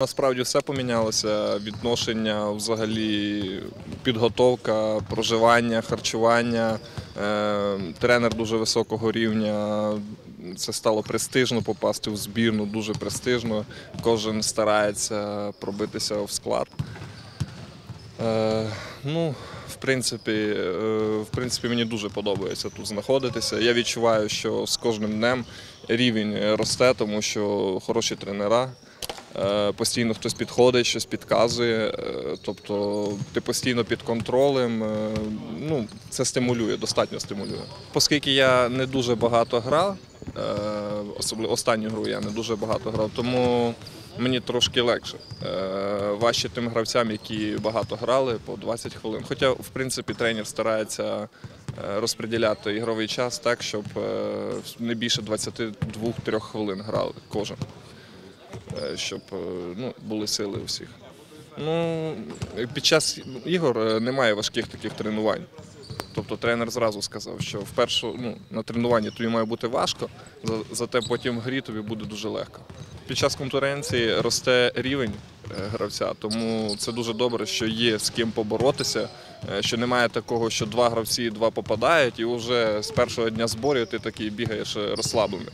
Насправді все помінялося. Відношення, взагалі, підготовка, проживання, харчування. Е, Тренер дуже високого рівня. Це стало престижно попасти в збірну, дуже престижно. Кожен старається пробитися в склад. Е, Ну, в принципі, е, в принципі, мені дуже подобається тут знаходитися. Я відчуваю, що з кожним днем рівень росте, тому що хороші тренера. Е, Постійно хтось підходить, щось підказує. е, Тобто ти постійно під контролем. е, Ну, це стимулює, достатньо стимулює. Оскільки я не дуже багато грав, особливо останню гру я не дуже багато грав, тому мені трошки легше. Важче тим гравцям, які багато грали по 20 хвилин. Хоча, в принципі, тренер старається розподіляти ігровий час так, щоб не більше 22-3 хвилин грали кожен щоб е, ну, були сили у всіх. Ну, під час ігор е, немає важких таких тренувань. Тобто тренер зразу сказав, що вперше ну, на тренуванні тобі має бути важко, зате потім в грі тобі буде дуже легко. Під час конкуренції росте рівень е, гравця, тому це дуже добре, що є з ким поборотися, е, що немає такого, що два гравці два попадають, і вже з першого дня зборів ти такий бігаєш е, розслаблений.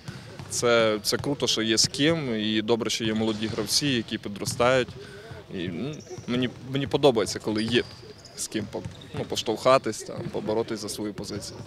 Це, це круто, що є з ким, і добре, що є молоді гравці, які підростають. І, мені, мені подобається, коли є з ким ну, поштовхатись, там, поборотись за свою позицію.